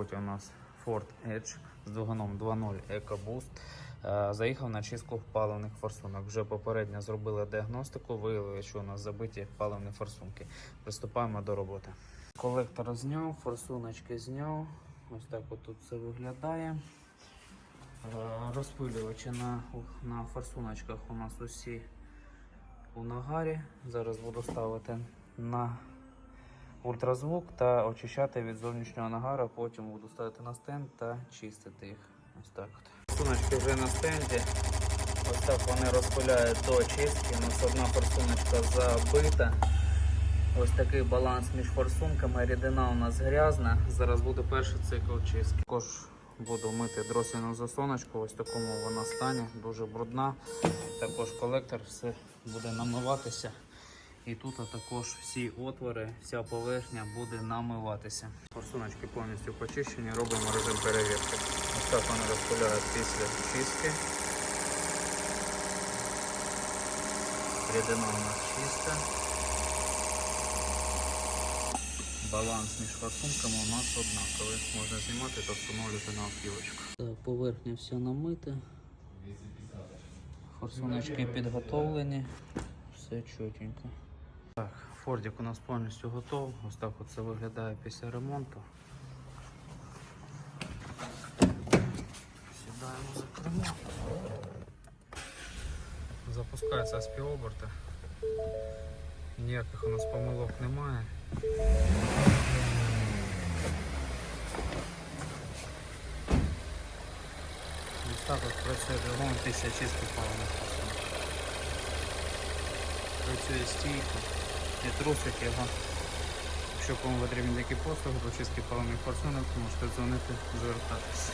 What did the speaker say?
роботі у нас Ford Edge з двигуном 2.0 EcoBoost. Е, Заїхав на чистку паливних форсунок. Вже попередньо зробили діагностику, виявили, що у нас забиті паливні форсунки. Приступаємо до роботи. Колектор зняв, форсуночки зняв. Ось так от тут це виглядає. Е, Розпилювачі на, на форсуночках у нас усі у нагарі. Зараз буду ставити на ультразвук та очищати від зовнішнього нагара. Потім буду ставити на стенд та чистити їх. Ось так от. Форсуночки вже на стенді. Ось так вони розпиляють до очистки. У нас одна форсуночка забита. Ось такий баланс між форсунками. Рідина у нас грязна. Зараз буде перший цикл чистки. Також буду мити дросільну засоночку. Ось такому вона стані, дуже брудна. Також колектор все буде намиватися. І тут також всі отвори, вся поверхня буде намиватися. Форсуночки повністю почищені, робимо режим перевірки. Ось так вони розпиляють після чистки. Рідина у нас чиста. Баланс між форсунками у нас однаковий. Можна знімати та встановлювати на автівочку. Поверхня вся намита. Форсуночки підготовлені. Все чотенько. Так, Фордик у нас повністю готов. Ось так це виглядає після ремонту. Сідаємо за кермо. Запускається співоберти. Ніяких у нас помилок немає. Ось так от працює двигун після чистки. Працює стійко, не трусить його. Якщо кому потрібні такі послуги по чистки паливних форсунок, можете дзвонити, звертатись.